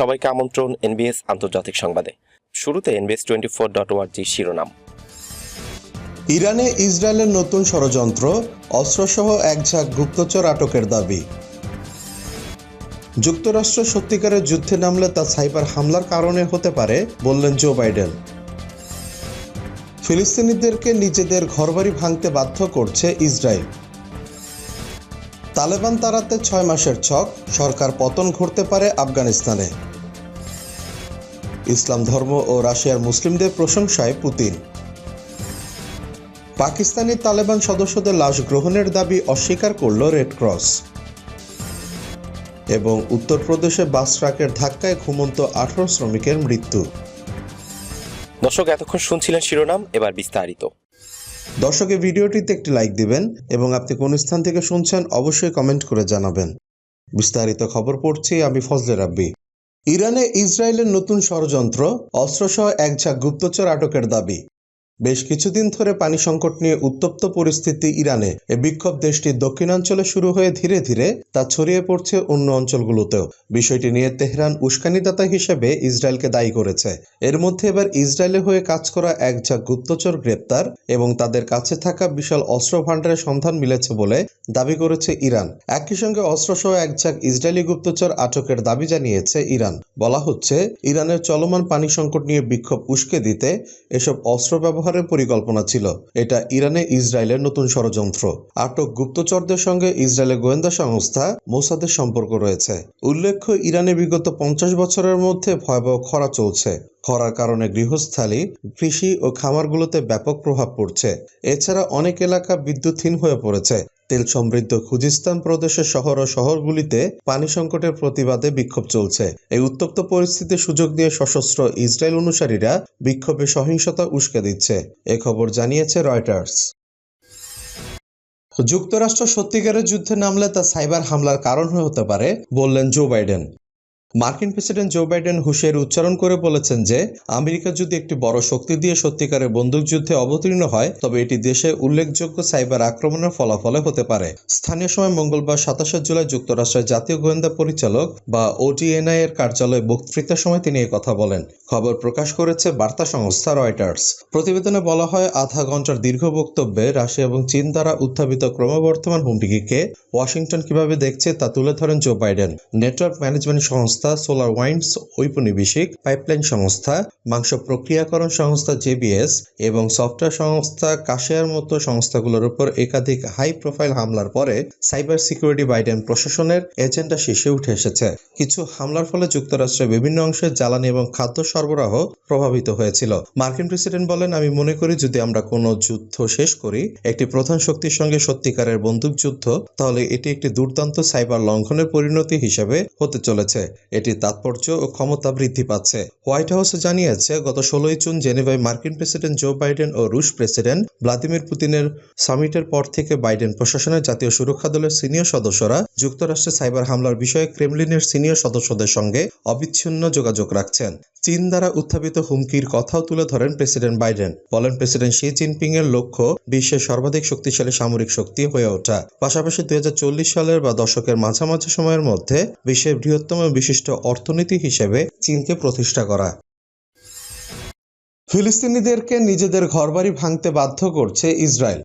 সবাইকে আমন্ত্রণ এনবিএস আন্তর্জাতিক সংবাদে। শুরুতে এনবিএস টোয়েন্টি ফোর ডট ওয়ার্জি শিরোনাম। ইরানে ইসরায়েলের নতুন ষড়যন্ত্র, অস্ত্রসহ এক ঝাঁক গুপ্তচর আটকের দাবি। যুক্তরাষ্ট্র সত্যিকারের যুদ্ধে নামলে তা সাইবার হামলার কারণে হতে পারে, বললেন জো বাইডেন। ফিলিস্তিনিদেরকে নিজেদের ঘরবাড়ি ভাঙতে বাধ্য করছে ইসরায়েল। তালেবান তাড়াতে ছয় মাসের ছক, সরকার পতন ঘটতে পারে আফগানিস্তানে। ইসলাম ধর্ম ও রাশিয়ার মুসলিমদের প্রশংসায় পুতিন। পাকিস্তানি তালেবান সদস্যদের লাশ গ্রহণের দাবি অস্বীকার করল রেড ক্রস এবং উত্তরপ্রদেশে বাস ট্রাকের ধাক্কায় ঘুমন্ত আঠারো শ্রমিকের মৃত্যু। দর্শক এতক্ষণ শুনছিলেন শিরোনাম এবার বিস্তারিত। দর্শকের ভিডিওটিতে একটি লাইক দিবেন এবং আপনি কোন স্থান থেকে শুনছেন অবশ্যই কমেন্ট করে জানাবেন। বিস্তারিত খবর পড়ছি আমি ফজলে রাব্বি। ইরানে ইসরায়েলের নতুন ষড়যন্ত্র অস্ত্রসহ এক ঝাঁক গুপ্তচর আটকের দাবি। বেশ কিছুদিন ধরে পানি সংকট নিয়ে উত্তপ্ত পরিস্থিতি ইরানে। এ বিক্ষোভ দেশটির দক্ষিণাঞ্চলে শুরু হয়ে ধীরে ধীরে তা ছড়িয়ে পড়ছে অন্য অঞ্চলগুলোতেও। বিষয়টি নিয়ে তেহরান উস্কানিদাতা হিসেবে ইসরায়েলকে দায়ী করেছে। এর মধ্যে এবার ইসরায়েলে হয়ে কাজ করা এক ঝাঁক গুপ্তচর গ্রেপ্তার এবং তাদের কাছে থাকা বিশাল অস্ত্র ভাণ্ডারের সন্ধান মিলেছে বলে দাবি করেছে ইরান। একই সঙ্গে অস্ত্রসহ এক ঝাঁক ইসরায়েলি গুপ্তচর আটকের দাবি জানিয়েছে ইরান। বলা হচ্ছে, ইরানের চলমান পানি সংকট নিয়ে বিক্ষোভ উস্কে দিতে এসব অস্ত্র ব্যবহারের পরিকল্পনা ছিল। এটা ইরানে ইসরায়েলের নতুন ষড়যন্ত্র। আটক গুপ্তচরদের সঙ্গে ইসরায়েলের গোয়েন্দা সংস্থা মোসাদের সম্পর্ক রয়েছে। উল্লেখ্য, ইরানে বিগত পঞ্চাশ বছরের মধ্যে ভয়াবহ খরা চলছে। খরার কারণে গৃহস্থালী, কৃষি ও খামারগুলোতে ব্যাপক প্রভাব পড়ছে। এছাড়া অনেক এলাকা বিদ্যুৎহীন হয়ে পড়েছে। তেল সমৃদ্ধ খুজিস্তান প্রদেশের শহর ও শহরগুলিতে পানি সংকটের প্রতিবাদে বিক্ষোভ চলছে। এই উত্তপ্ত পরিস্থিতির সুযোগ নিয়ে সশস্ত্র ইসরায়েল অনুসারীরা বিক্ষোভে সহিংসতা উস্কে দিচ্ছে, এ খবর জানিয়েছে রয়টার্স। যুক্তরাষ্ট্র সত্যিকারের যুদ্ধে নামলে তা সাইবার হামলার কারণ হয়ে হতে পারে, বললেন জো বাইডেন। মার্কিন প্রেসিডেন্ট জো বাইডেন হুঁশিয়ারি উচ্চারণ করে বলেছেন যে, আমেরিকা যদি একটি বড় শক্তি দিয়ে সত্যিকারের বন্দুকযুদ্ধে অবতীর্ণ হয়, তবে এটি দেশে উল্লেখযোগ্য সাইবার আক্রমণের ফলাফলে হতে পারে। স্থানীয় সময় মঙ্গলবার সাতাশে জুলাই যুক্তরাষ্ট্রের জাতীয় গোয়েন্দা পরিচালক বা ওডিএনআই এর কার্যালয়ে বক্তৃতার সময় তিনি কথা বলেন। খবর প্রকাশ করেছে বার্তা সংস্থা রয়টার্স। প্রতিবেদনে বলা হয়, আধা ঘণ্টার দীর্ঘ বক্তব্যে রাশিয়া এবং চীন দ্বারা উত্থাপিত ক্রমবর্ধমান হুমকিকে ওয়াশিংটন কীভাবে দেখছে তা তুলে ধরেন জো বাইডেন। নেটওয়ার্ক ম্যানেজমেন্ট সংস্থা সোলার ওয়াইন্ডস ঔপনিবেশিক পাইপলাইন সংস্থা, মাংস প্রক্রিয়াকরণ সংস্থা জেবিএস এবং সফটওয়্যার সংস্থা কাশিয়ার মতো সংস্থাগুলোর উপর একাধিক হাই প্রোফাইল হামলার পরে সাইবার সিকিউরিটি বাইডেন প্রশাসনের এজেন্ডা শীর্ষে উঠে এসেছে। কিছু হামলার ফলে যুক্তরাষ্ট্রের বিভিন্ন অংশে জ্বালানি এবং খাদ্য সরবরাহ প্রভাবিত হয়েছিল। মার্কিন প্রেসিডেন্ট বলেন, আমি মনে করি যদি আমরা কোনো যুদ্ধ শেষ করি, একটি প্রধান শক্তির সঙ্গে সত্যিকারের বন্দুক যুদ্ধ তাহলে এটি একটি দুর্দান্ত সাইবার লঙ্ঘনের পরিণতি হিসেবে হতে চলেছে। এটির তাৎপর্য ও ক্ষমতা বৃদ্ধি পাচ্ছে। হোয়াইট হাউস জানিয়েছে, গত ষোলোই জুন জেনেভায় মার্কিন প্রেসিডেন্ট জো বাইডেন ও রুশ প্রেসিডেন্ট ভ্লাদিমির পুতিনের সামিটের পর থেকে বাইডেন প্রশাসনের জাতীয় সুরক্ষা দলের সিনিয়র সদস্যরা যুক্তরাষ্ট্রে সাইবার হামলার বিষয়ে ক্রেমলিনের সিনিয়র সদস্যদের সঙ্গে অবিচ্ছিন্ন যোগাযোগ রাখছেন। চীন দ্বারা উত্থাপিত হুমকির কথাও তুলে ধরেন প্রেসিডেন্ট বাইডেন। বলেন প্রেসিডেন্ট শি জিনপিং এর লক্ষ্য বিশ্বের সর্বাধিক শক্তিশালী সামরিক শক্তি হয়ে ওঠা। পাশাপাশি দুই হাজার চল্লিশ সালের বা দশকের মাঝামাঝি সময়ের মধ্যে বিশ্বের বৃহত্তম বিশিষ্ট অর্থনীতি হিসেবে চীনকে প্রতিষ্ঠা করা। ফিলিস্তিনিদেরকে নিজেদের ঘরবাড়ি ভাঙতে বাধ্য করছে ইসরায়েল।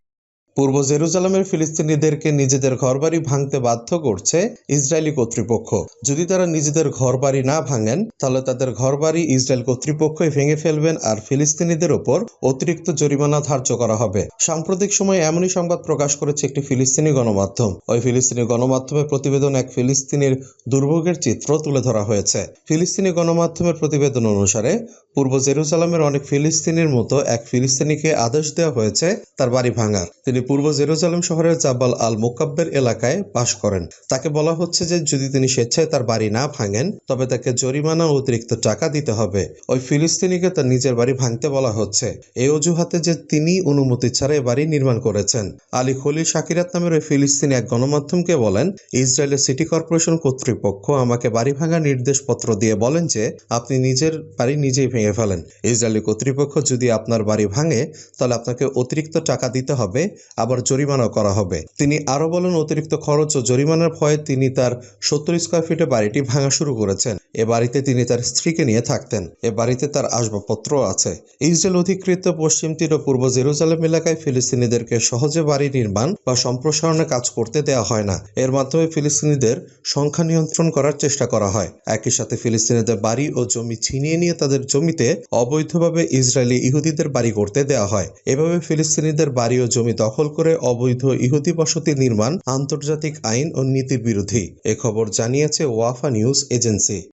পূর্ব জেরুজালেমের ফিলিস্তিনিদেরকে নিজেদের ঘরবাড়ি ভাঙতে বাধ্য করছে ইসরায়েলি কর্তৃপক্ষ। যদি তারা নিজেদের ঘরবাড়ি না ভাঙেন, তাহলে তাদের ঘরবাড়ি ইসরায়েল কর্তৃপক্ষই ভেঙে ফেলবেন আর ফিলিস্তিনিদের ওপর অতিরিক্ত জরিমানা ধার্য করা হবে। সাম্প্রতিক সময়ে এমনই সংবাদ প্রকাশ করেছে একটি ফিলিস্তিনি গণমাধ্যম। ওই ফিলিস্তিনি গণমাধ্যমের প্রতিবেদন এক ফিলিস্তিনির দুর্ভোগের চিত্র তুলে ধরা হয়েছে। ফিলিস্তিনি গণমাধ্যমের প্রতিবেদন অনুসারে, পূর্ব জেরুজালেমের অনেক ফিলিস্তিনির মতো এক ফিলিস্তিনিকে আদেশ দেওয়া হয়েছে তার বাড়ি ভাঙার। তিনি পূর্ব জেরুজালেম শহরের জাবাল আল মোকাব্বের এলাকায় বাস করেন। তাকে বলা হচ্ছে যে, যদি তিনি স্বেচ্ছায় তার বাড়ি না ভাঙেন, তবে তাকে জরিমানা অতিরিক্ত টাকা দিতে হবে। ওই ফিলিস্তিনিকে তার নিজের বাড়ি ভাঙতে বলা হচ্ছে। এই অজুহাতে যে তিনি অনুমতি ছাড়া এ বাড়ি নির্মাণ করেছেন। আলী খলিল শাকিরাত নামের ওই ফিলিস্তিনি এক গণমাধ্যমকে বলেন, ইসরায়েলের সিটি কর্পোরেশন কর্তৃপক্ষ আমাকে বাড়ি ভাঙার নির্দেশপত্র দিয়ে বলেন যে, আপনি নিজের বাড়ি নিজেই ভেঙে ফেলেন। ইসরায়েলি কর্তৃপক্ষ যদি আপনার বাড়ি ভাঙে, তাহলে আপনাকে অতিরিক্ত টাকা দিতে হবে। আবার জরিমানাও করা হবে। তিনি আরও বলেন, অতিরিক্ত খরচ ও জরিমানার ভয়ে তিনি তার সত্তর স্কোয়ার ফিটে বাড়িটি ভাঙা শুরু করেছেন। এ বাড়িতে তিনি তার স্ত্রীকে নিয়ে থাকতেন। এ বাড়িতে তার আসবাবপত্র আছে। ইসরায়েল অধিকৃত পশ্চিম তীর ও পূর্ব জেরুজালেম এলাকায় ফিলিস্তিনিদেরকে সহজে বাড়ি নির্মাণ বা সম্প্রসারণে কাজ করতে দেওয়া হয় না। এর মাধ্যমে ফিলিস্তিনিদের সংখ্যা নিয়ন্ত্রণ করার চেষ্টা করা হয়। একই সাথে ফিলিস্তিনিদের বাড়ি ও জমি ছিনিয়ে নিয়ে তাদের জমিতে অবৈধভাবে ইসরায়েলি ইহুদিদের বাড়ি করতে দেওয়া হয়। এভাবে ফিলিস্তিনিদের বাড়ি ও জমি দখল করে অবৈধ ইহুদি বসতি নির্মাণ, আন্তর্জাতিক আইন ও নীতির বিরোধী। এ খবর জানিয়েছে ওয়াফা নিউজ এজেন্সি।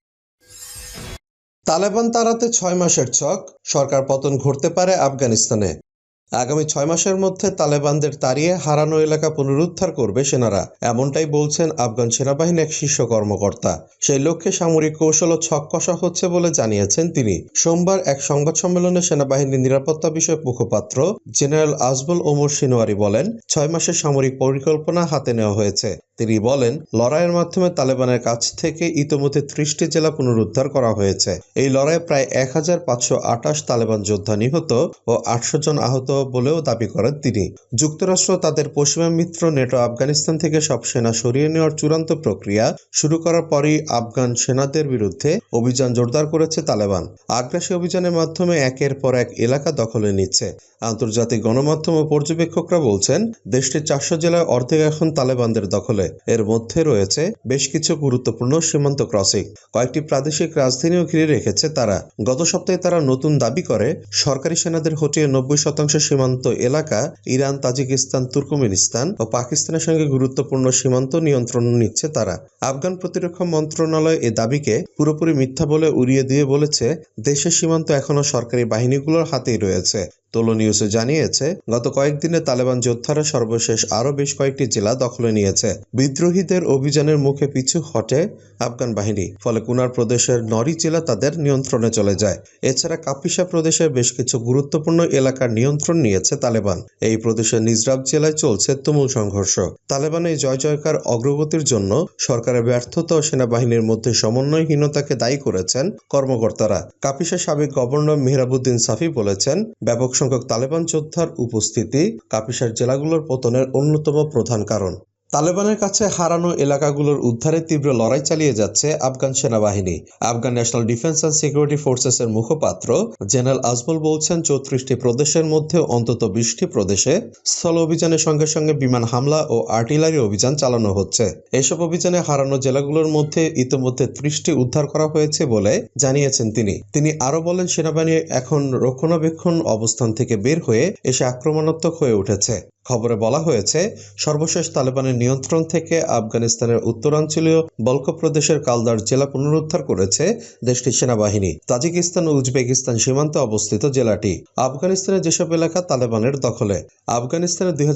তালেবান তাড়াতে ছয় মাসের ছক, সরকার পতন ঘটতে পারে আফগানিস্তানে। আগামী ছয় মাসের মধ্যে তালেবানদের তাড়িয়ে হারানো এলাকা পুনরুদ্ধার করবে সেনারা, এমনটাই বলছেন আফগান সেনাবাহিনীর এক শীর্ষ কর্মকর্তা। সেই লক্ষ্যে সামরিক কৌশল ও ছক কষা হচ্ছে বলে জানিয়েছেন তিনি। সোমবার এক সংবাদ সম্মেলনে সেনাবাহিনীর নিরাপত্তা বিষয়ক মুখপাত্র জেনারেল আজবুল ওমর সিনোয়ারি বলেন, ছয় মাসের সামরিক পরিকল্পনা হাতে নেওয়া হয়েছে। তিনি বলেন, লড়াইয়ের মাধ্যমে তালেবানের কাছ থেকে ইতোমধ্যে ত্রিশটি জেলা পুনরুদ্ধার করা হয়েছে। এই লড়াইয়ে প্রায় এক হাজার পাঁচশো আঠাশ তালেবান যোদ্ধা নিহত ও আটশো জন আহত বলেও দাবি করেন তিনি। যুক্তরাষ্ট্র তাদের পশ্চিমা মিত্র নেটো আফগানিস্তান থেকে সব সেনা সরিয়ে নেওয়ার চূড়ান্ত প্রক্রিয়া শুরু করার পরই আফগান সেনাদের বিরুদ্ধে অভিযান জোরদার করেছে তালেবান। আগ্রাসী অভিযানের মাধ্যমে একের পর এক এলাকা দখলে নিচ্ছে। আন্তর্জাতিক গণমাধ্যম ও পর্যবেক্ষকরা বলছেন, দেশটির চারশো জেলায় অর্ধেক এখন তালেবানদের দখলে। এর মধ্যে রয়েছে বেশ কিছু গুরুত্বপূর্ণ সীমান্ত ক্রসিং। কয়েকটি প্রাদেশিক রাজধানীও ঘিরে রেখেছে তারা। গত সপ্তাহে তারা নতুন দাবি করে, সরকারি সেনাদের হটিয়ে নব্বই শতাংশ সীমান্ত এলাকা ইরান, তাজিকিস্তান, তুর্কমেনিস্তান ও পাকিস্তানের সঙ্গে গুরুত্বপূর্ণ সীমান্ত নিয়ন্ত্রণ নিচ্ছে তারা। আফগান প্রতিরক্ষা মন্ত্রণালয় এ দাবিকে পুরোপুরি মিথ্যা বলে উড়িয়ে দিয়ে বলেছে, দেশের সীমান্ত এখনও সরকারি বাহিনীগুলোর হাতেই রয়েছে। তোলো নিউজে জানিয়েছে, গত কয়েকদিনে তালেবান যোদ্ধারা সর্বশেষ আরও বেশ কয়েকটি জেলা দখলে নিয়েছে। বিদ্রোহীদের অভিযানের মুখে পিছু হটে আফগান বাহিনী, ফলে কুনার প্রদেশের নরি জেলা তাদের নিয়ন্ত্রণে চলে যায়। এছাড়া কাপিসা প্রদেশের বেশ কিছু গুরুত্বপূর্ণ এলাকার নিয়ন্ত্রণ নিয়েছে তালেবান। এই প্রদেশের নিজরাব জেলায় চলছে তুমুল সংঘর্ষ। তালেবান এই জয় জয়কার অগ্রগতির জন্য সরকারের ব্যর্থতা ও সেনাবাহিনীর মধ্যে সমন্বয়হীনতাকে দায়ী করেছেন কর্মকর্তারা। কাপিসা সাবেক গভর্নর মেহরাবুদ্দিন সাফি বলেছেন, ব্যাপক সংখ্যক তালেবান যোদ্ধার উপস্থিতি কাপিসার জেলাগুলোর পতনের অন্যতম প্রধান কারণ। তালেবানের কাছে হারানো এলাকাগুলোর উদ্ধারে তীব্র লড়াই চালিয়ে যাচ্ছে আফগান সেনাবাহিনী। Afghan national defence and security ফোর্সেসের মুখপাত্র জেনারেল আজমল বলছেন, চৌত্রিশটি প্রদেশের মধ্যে অন্তত বিশটি প্রদেশে স্থল অভিযানের সঙ্গে সঙ্গে বিমান হামলা ও আর্টিলারি অভিযান চালানো হচ্ছে। এসব অভিযানে হারানো জেলাগুলোর মধ্যে ইতিমধ্যে ত্রিশটি উদ্ধার করা হয়েছে বলে জানিয়েছেন তিনি। তিনি আরও বলেন সেনাবাহিনী এখন রক্ষণাবেক্ষণ অবস্থান থেকে বের হয়ে এসে আক্রমণাত্মক হয়ে উঠেছে। খবরে বলা হয়েছে, সর্বশেষ তালেবানের নিয়ন্ত্রণ থেকে আফগানিস্তানের উত্তরাঞ্চলীয় বলক প্রদেশের কালদার জেলা পুনরুদ্ধার করেছে দেশটির সেনাবাহিনী। তাজিকিস্তান ও উজবেকিস্তান সীমান্তে অবস্থিত জেলাটি। আফগানিস্তানের যেসব এলাকা তালেবানের দখলে। আফগানিস্তানে দুই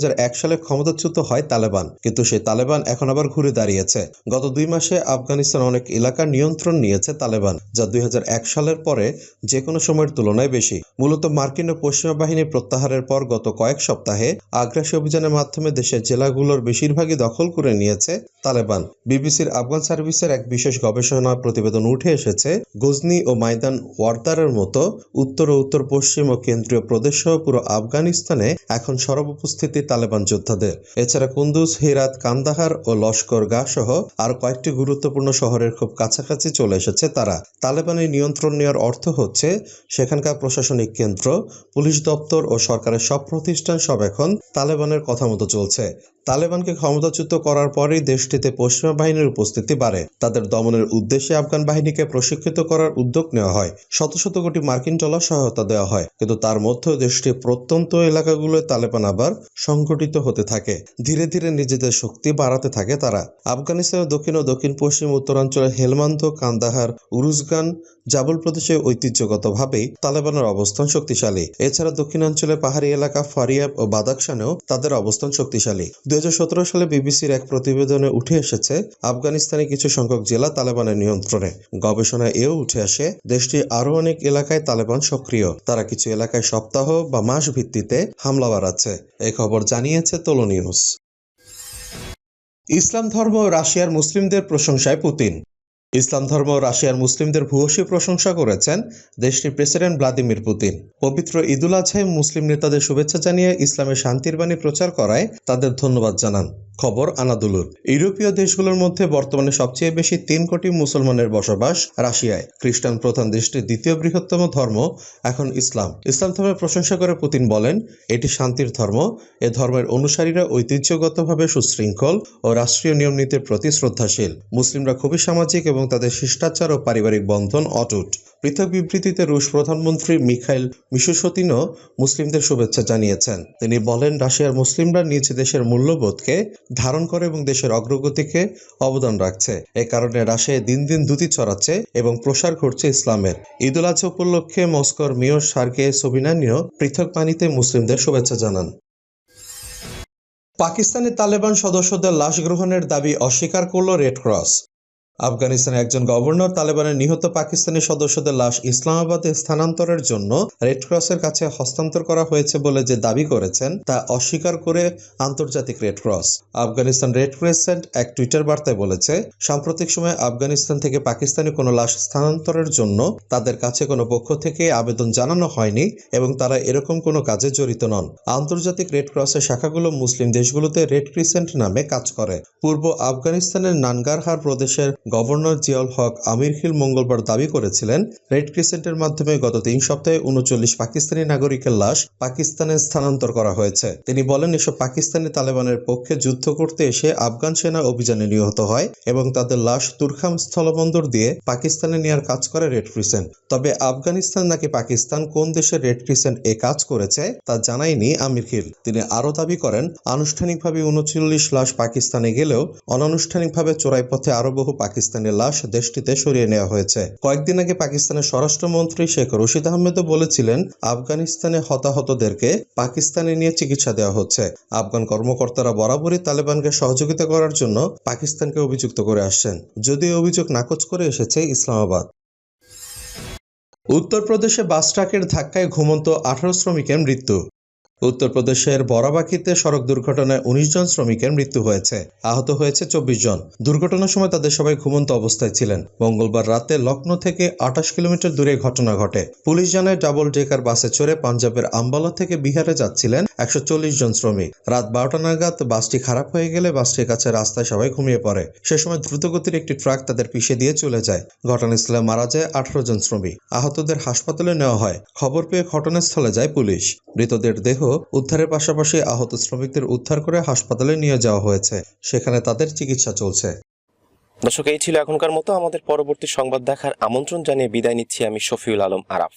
সালে ক্ষমতাচ্যুত হয় তালেবান, কিন্তু সেই তালেবান এখন আবার ঘুরে দাঁড়িয়েছে। গত দুই মাসে আফগানিস্তান অনেক এলাকার নিয়ন্ত্রণ নিয়েছে তালেবান, যা দুই হাজার এক সালের পরে যে কোনো সময়ের তুলনায় বেশি। মূলত মার্কিন ও পশ্চিমা বাহিনীর প্রত্যাহারের পর গত কয়েক সপ্তাহে আগ্রাসী অভিযানের মাধ্যমে দেশের জেলাগুলোর বেশিরভাগই দখল করে নিয়েছে তালেবান। বিবিসির আফগান সার্ভিসের এক বিশেষ গবেষণা প্রতিবেদন উঠে এসেছে, গজনি ও মাইদান ওয়ার্দারের মতো উত্তর ও উত্তর পশ্চিম ও কেন্দ্রীয় প্রদেশ পুরো আফগানিস্তানে এখন সরব উপস্থিতি তালেবান যোদ্ধাদের। এছাড়া কুন্দুজ হিরাত, কান্দাহার ও লস্কর গা সহ আর কয়েকটি গুরুত্বপূর্ণ শহরের খুব কাছাকাছি চলে এসেছে তারা। তালেবানের নিয়ন্ত্রণ নেওয়ার অর্থ হচ্ছে, সেখানকার প্রশাসনিক কেন্দ্র, পুলিশ দপ্তর ও সরকারের সব প্রতিষ্ঠান সব এখন তালেবানের কথা মতো চলছে। তালেবানকে ক্ষমতাচ্যুত করার পরেই দেশটিতে পশ্চিমা বাহিনীর উপস্থিতি বাড়ে। তাদের দমনের উদ্দেশ্যে আফগান বাহিনীকে প্রশিক্ষিত করার উদ্যোগ নেওয়া হয়। শত শত কোটি মার্কিন ডলার সহায়তা দেওয়া হয়। কিন্তু তার মধ্যে দেশটির প্রত্যন্ত এলাকাগুলোয় তালেবান আবার সংগঠিত হতে থাকে। ধীরে ধীরে নিজেদের শক্তি বাড়াতে থাকে তারা। আফগানিস্তানের দক্ষিণ ও দক্ষিণ পশ্চিম উত্তরাঞ্চলের হেলমান্ত কান্দাহার, উরুজগান জাবল প্রদেশে ঐতিহ্যগতভাবে তালেবানের অবস্থান শক্তিশালী। এছাড়া দক্ষিণাঞ্চলে পাহাড়ি এলাকা ফারিয়াব ও বাদাকশানেও তাদের অবস্থান শক্তিশালী। দু হাজার সতেরো সালে বিবিসির এক প্রতিবেদনে উঠে এসেছে, আফগানিস্তানে কিছু সংখ্যক জেলা তালেবানের নিয়ন্ত্রণে। গবেষণায় এও উঠে আসে, দেশটির আরও অনেক এলাকায় তালেবান সক্রিয়। তারা কিছু এলাকায় সপ্তাহ বা মাস ভিত্তিতে হামলা বাড়াচ্ছে। এ খবর জানিয়েছে তোলো নিউজ। ইসলাম ধর্ম রাশিয়ার মুসলিমদের প্রশংসায় পুতিন। ইসলাম ধর্ম, রাশিয়ার মুসলিমদের ভূয়সী প্রশংসা করেছেন দেশটির প্রেসিডেন্ট ভ্লাদিমির পুতিন। পবিত্র ঈদুল আজহায় মুসলিম নেতাদের শুভেচ্ছা জানিয়ে ইসলামের শান্তির বাণী প্রচার করায় তাদের ধন্যবাদ জানান। খবর আনাদুলুর। ইউরোপীয় দেশগুলোর মধ্যে বর্তমানে সবচেয়ে বেশি তিন কোটি মুসলমানের বসবাস রাশিয়ায়। খ্রিস্টান প্রধান দেশটির দ্বিতীয় বৃহত্তম ধর্ম এখন ইসলাম। ইসলাম ধর্মের প্রশংসা করে পুতিন বলেন, এটি শান্তির ধর্ম। এ ধর্মের অনুসারীরা ঐতিহ্যগতভাবে সুশৃঙ্খল ও রাষ্ট্রীয় নিয়ম নীতির প্রতি শ্রদ্ধাশীল। মুসলিমরা খুবই সামাজিক এবং তাদের শিষ্টাচার ও পারিবারিক বন্ধন অটুট। পৃথক বিবৃতিতে রুশ প্রধানমন্ত্রী মিখাইল মিশুসতিনও মুসলিমদের শুভেচ্ছা জানিয়েছেন। তিনি বলেন, রাশিয়ার মুসলিমরা নিজ দেশের মূল্যবোধকে ধারণ করে এবং দেশের অগ্রগতিকে অবদান রাখছে। এ কারণে রাশিয়ায় দিন দিন দ্যুতি ছড়াচ্ছে এবং প্রসার ঘটছে ইসলামের। ঈদুল আজহা উপলক্ষে মস্কোর মেয়র সার্গে সোবিনানিও পৃথক বাণীতে মুসলিমদের শুভেচ্ছা জানান। পাকিস্তানি তালেবান সদস্যদের লাশ গ্রহণের দাবি অস্বীকার করল রেড ক্রস। আফগানিস্তানের একজন গভর্নর তালেবানের নিহত পাকিস্তানি সদস্যদের লাশ ইসলামাবাদে স্থানান্তরের জন্য রেড ক্রসের কাছে হস্তান্তর করা হয়েছে বলে যে দাবি করেছেন, তা অস্বীকার করে আন্তর্জাতিক red cross Afghanistan red crescent এক টুইটার বার্তায় বলেছে, সাম্প্রতিক সময়ে আফগানিস্তান থেকে পাকিস্তানি কোনো লাশ স্থানান্তরের জন্য তাদের কাছে কোনো পক্ষ থেকে আবেদন জানানো হয়নি এবং তারা এরকম কোনো কাজে জড়িত নন। আন্তর্জাতিক রেড ক্রসের শাখাগুলো মুসলিম দেশগুলোতে রেড ক্রিসেন্ট নামে কাজ করে। পূর্ব আফগানিস্তানের নানগারহার প্রদেশের গভর্নর জিয়াউল হক আমির খিল মঙ্গলবার দাবি করেছিলেন, রেড ক্রিসেন্টের মাধ্যমে গত তিন সপ্তাহে উনচল্লিশ পাকিস্তানি নাগরিকের লাশ পাকিস্তানে স্থানান্তর করা হয়েছে। তিনি বলেন, এসব পাকিস্তানি তালেবানের পক্ষে যুদ্ধ করতে এসে আফগান সেনা অভিযানে নিহত হয় এবং তাদের লাশ তুরখাম স্থলবন্দর দিয়ে পাকিস্তানে নেওয়ার কাজ করে রেড ক্রিসেন্ট। তবে আফগানিস্তান নাকি পাকিস্তান কোন দেশের রেড ক্রিসেন্ট এ কাজ করেছে তা জানায়নি আমির খিল। তিনি আরও দাবি করেন, আনুষ্ঠানিকভাবে উনচল্লিশ লাশ পাকিস্তানে গেলেও, অনানুষ্ঠানিকভাবে চোরাই পথে আরও বহু পাকিস্তানি লাশ দেশটিতে সরিয়ে নেওয়া হয়েছে। কয়েকদিন আগে পাকিস্তানের স্বরাষ্ট্রমন্ত্রী শেখ রশিদ আহমেদও বলেছিলেন, আফগানিস্তানে হতাহতদেরকে পাকিস্তানে নিয়ে চিকিৎসা দেওয়া হচ্ছে। আফগান কর্মকর্তারা বরাবরই তালেবানকে সহযোগিতা করার জন্য পাকিস্তানকে অভিযুক্ত করে আসছেন। যদিও অভিযোগ নাকচ করে এসেছে ইসলামাবাদ। উত্তরপ্রদেশে বাস ট্রাকের ধাক্কায় ঘুমন্ত আঠারো শ্রমিকের মৃত্যু। উত্তরপ্রদেশের বরাবাকিতে সড়ক দুর্ঘটনায় উনিশ জন শ্রমিকের মৃত্যু হয়েছে। আহত হয়েছে চব্বিশ জন। দুর্ঘটনার সময় তাদের সবাই ঘুমন্ত অবস্থায় ছিলেন। মঙ্গলবার রাতে লখনৌ থেকে আঠাশ কিলোমিটার দূরে ঘটনা ঘটে। পুলিশ জানায়, ডাবল ডেকার বাসে চড়ে পাঞ্জাবের আম্বালা থেকে বিহারে যাচ্ছিলেন একশো চল্লিশ জন শ্রমিক। রাত বারোটা নাগাদ বাসটি খারাপ হয়ে গেলে বাসটির কাছে রাস্তায় সবাই ঘুমিয়ে পড়ে। সে সময় দ্রুতগতির একটি ট্রাক তাদের পিষে দিয়ে চলে যায়। ঘটনাস্থলে মারা যায় আঠারো জন শ্রমিক। আহতদের হাসপাতালে নেওয়া হয়। খবর পেয়ে ঘটনাস্থলে যায় পুলিশ। মৃতদের দেহ উদ্ধারের পাশাপাশি আহত শ্রমিকদের উদ্ধার করে হাসপাতালে নিয়ে যাওয়া হয়েছে। সেখানে তাদের চিকিৎসা চলছে। দর্শক, এই ছিল এখনকার মতো। আমাদের পরবর্তী সংবাদ দেখার আমন্ত্রণ জানিয়ে বিদায় নিচ্ছি আমি শফিউল আলম আরাফ।